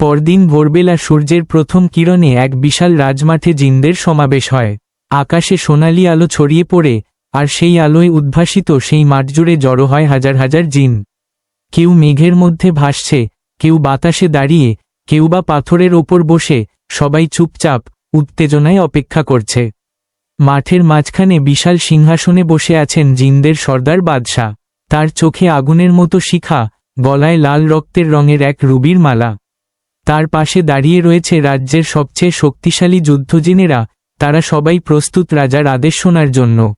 পরদিন ভোরবেলা সূর্যের প্রথম কিরণে এক বিশাল রাজমাঠে জিনদের সমাবেশ হয়। আকাশে সোনালি আলো ছড়িয়ে পড়ে, আর সেই আলোয় উদ্ভাসিত সেই মাঠ জুড়ে জড়ো হয় হাজার হাজার জিন। কেউ মেঘের মধ্যে ভাসছে, কেউ বাতাসে দাঁড়িয়ে, কেউ বা পাথরের ওপর বসে, সবাই চুপচাপ, উত্তেজনায় অপেক্ষা করছে। মাঠের মাঝখানে বিশাল সিংহাসনে বসে আছেন জিনদের সর্দার বাদশাহ। তার চোখে আগুনের মতো শিখা, গলায় লাল রক্তের রঙের এক রুবির মালা। তার পাশে দাঁড়িয়ে রয়েছে রাজ্যের সবচেয়ে শক্তিশালী যুদ্ধজিনেরা, তারা সবাই প্রস্তুত রাজার আদেশ শোনার জন্য।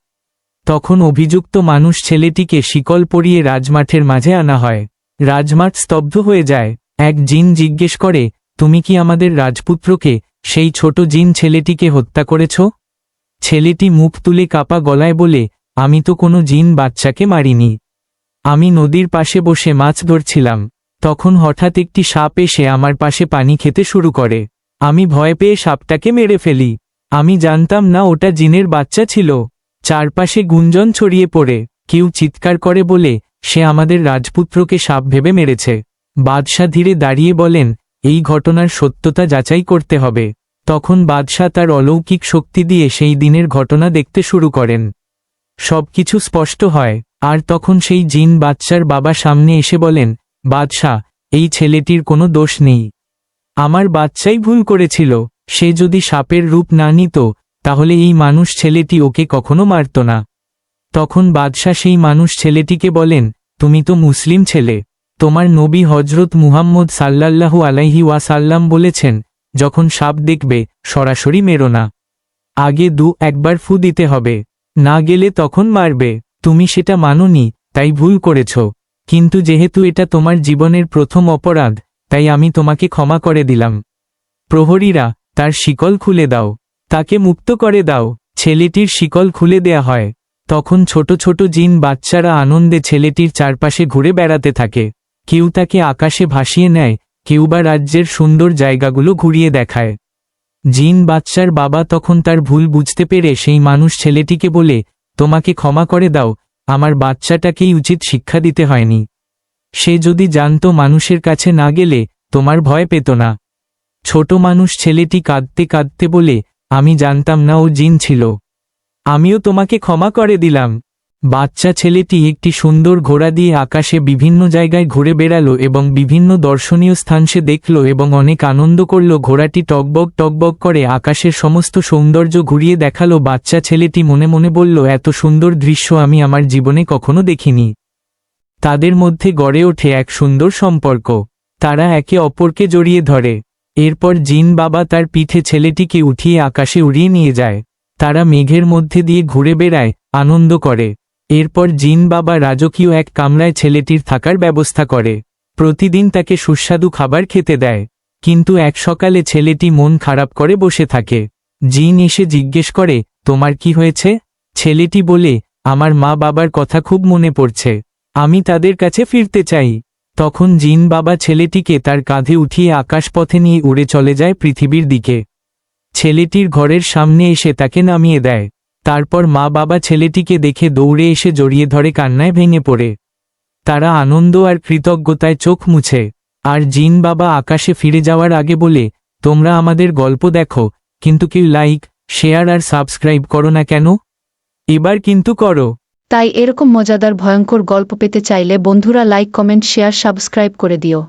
তখন অভিযুক্ত মানুষ ছেলেটিকে শিকল পরিয়ে রাজমাঠের মাঝে আনা হয়। রাজমাঠ স্তব্ধ হয়ে যায়। এক জিন জিজ্ঞেস করে, তুমি কি আমাদের রাজপুত্রকে সেই ছোট জিন ছেলেটিকে হত্যা করেছ? ছেলেটি মুখ তুলে কাপা গলায় বলে, আমি তো কোনো জিন বাচ্চাকে মারিনি। আমি নদীর পাশে বসে মাছ ধরছিলাম। তখন হঠাৎ একটি সাপ এসে আমার পাশে পানি খেতে শুরু করে। আমি ভয় পেয়ে সাপটাকে মেরে ফেলি। আমি জানতাম না ওটা জিনের বাচ্চা ছিল। চারপাশে গুঞ্জন ছড়িয়ে পড়ে। কেউ চিৎকার করে বলে, সে আমাদের রাজপুত্রকে সাপ ভেবে মেরেছে। বাদশাহ ধীরে দাঁড়িয়ে বলেন, এই ঘটনার সত্যতা যাচাই করতে হবে। তখন বাদশাহ তার অলৌকিক শক্তি দিয়ে সেই দিনের ঘটনা দেখতে শুরু করেন। সবকিছু স্পষ্ট হয়। আর তখন সেই জিন বাচ্চার বাবা সামনে এসে বলেন বাদশাহ, এই ছেলেটির কোনো দোষ নেই। আমার বাচ্চাই ভুল করেছিল, সে যদি সাপের রূপ না নিত, তাহলে এই মানুষ ছেলেটি ওকে কখনো মারত না। তখন বাদশাহ সেই মানুষ ছেলেটিকে বলেন, তুমি তো মুসলিম ছেলে। তোমার নবী হজরত মুহাম্মদ সাল্লাল্লাহু আলাইহি ওয়াসাল্লাম বলেছেন, যখন সাপ দেখবে, সরাসরি মেরো না। আগে দু একবার ফু দিতে হবে। না গেলে তখন মারবে। তুমি সেটা মানোনি, তাই ভুল করেছ। কিন্তু যেহেতু এটা তোমার জীবনের প্রথম অপরাধ, তাই আমি তোমাকে ক্ষমা করে দিলাম। প্রহরীরা, তার শিকল খুলে দাও। তাকে মুক্ত করে দাও। ছেলেটির শিকল খুলে দেয়া হয়। তখন ছোট ছোট জিন বাচ্চারা আনন্দে ছেলেটির চারপাশে ঘুরে বেড়াতে থাকে। কেউ তাকে আকাশে ভাসিয়ে নেয়, কেউ বা রাজ্যের সুন্দর জায়গাগুলো ঘুরিয়ে দেখায়। জিন বাচ্চার বাবা তখন তার ভুল বুঝতে পেরে সেই মানুষ ছেলেটিকে বলে, তোমাকে ক্ষমা করে দাও আমার বাচ্চাটাকেই উচিত শিক্ষা দিতে হয়নি। সে যদি জানত মানুষের কাছে না গেলে, তোমার ভয় পেত না। ছোট মানুষ ছেলেটি কাঁদতে কাঁদতে বলে, আমি জানতাম না ও জিন ছিল। আমিও তোমাকে ক্ষমা করে দিলাম। বাচ্চা ছেলেটি একটি সুন্দর ঘোড়া দিয়ে আকাশে বিভিন্ন জায়গায় ঘুরে বেড়ালো এবং বিভিন্ন দর্শনীয় স্থান সে দেখল এবং অনেক আনন্দ করল। ঘোড়াটি টকবক টকবক করে আকাশের সমস্ত সৌন্দর্য ঘুরিয়ে দেখাল। বাচ্চা ছেলেটি মনে মনে বলল, এত সুন্দর দৃশ্য আমি আমার জীবনে কখনো দেখিনি। তাদের মধ্যে গড়ে ওঠে এক সুন্দর সম্পর্ক। তারা একে অপরকে জড়িয়ে ধরে। এরপর জিন বাবা তার পিঠে ছেলেটিকে উঠিয়ে আকাশে উড়িয়ে নিয়ে যায়। তারা মেঘের মধ্যে দিয়ে ঘুরে বেড়ায়, আনন্দ করে। এরপর জিন বাবা রাজকীয় এক কামরায় ছেলেটির থাকার ব্যবস্থা করে। প্রতিদিন তাকে সুস্বাদু খাবার খেতে দেয়। কিন্তু এক সকালে ছেলেটি মন খারাপ করে বসে থাকে। জিন এসে জিজ্ঞেস করে, তোমার কি হয়েছে? ছেলেটি বলে, আমার মা বাবার কথা খুব মনে পড়ছে। আমি তাদের কাছে ফিরতে চাই। তখন জিন বাবা ছেলেটিকে তার কাঁধে উঠিয়ে আকাশপথে নিয়ে উড়ে চলে যায় পৃথিবীর দিকে। ছেলেটির ঘরের সামনে এসে তাকে নামিয়ে দেয়। তারপর মা বাবা ছেলেটিকে দেখে দৌড়ে এসে জড়িয়ে ধরে কান্নায় ভেঙে পড়ে। তারা আনন্দ আর কৃতজ্ঞতায় চোখ মুছে। আর জিন বাবা আকাশে ফিরে যাওয়ার আগে বলে, তোমরা আমাদের গল্প দেখো, কিন্তু কেউ লাইক, শেয়ার আর সাবস্ক্রাইব করো না কেন? এবার কিন্তু করো। তাই এরকম মজাদার ভয়ঙ্কর গল্প পেতে চাইলে বন্ধুরা লাইক, কমেন্ট, শেয়ার, সাবস্ক্রাইব করে দিও।